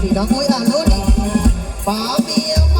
สีน้องอุ้ยอ่นรุ่นป๋าเมียมา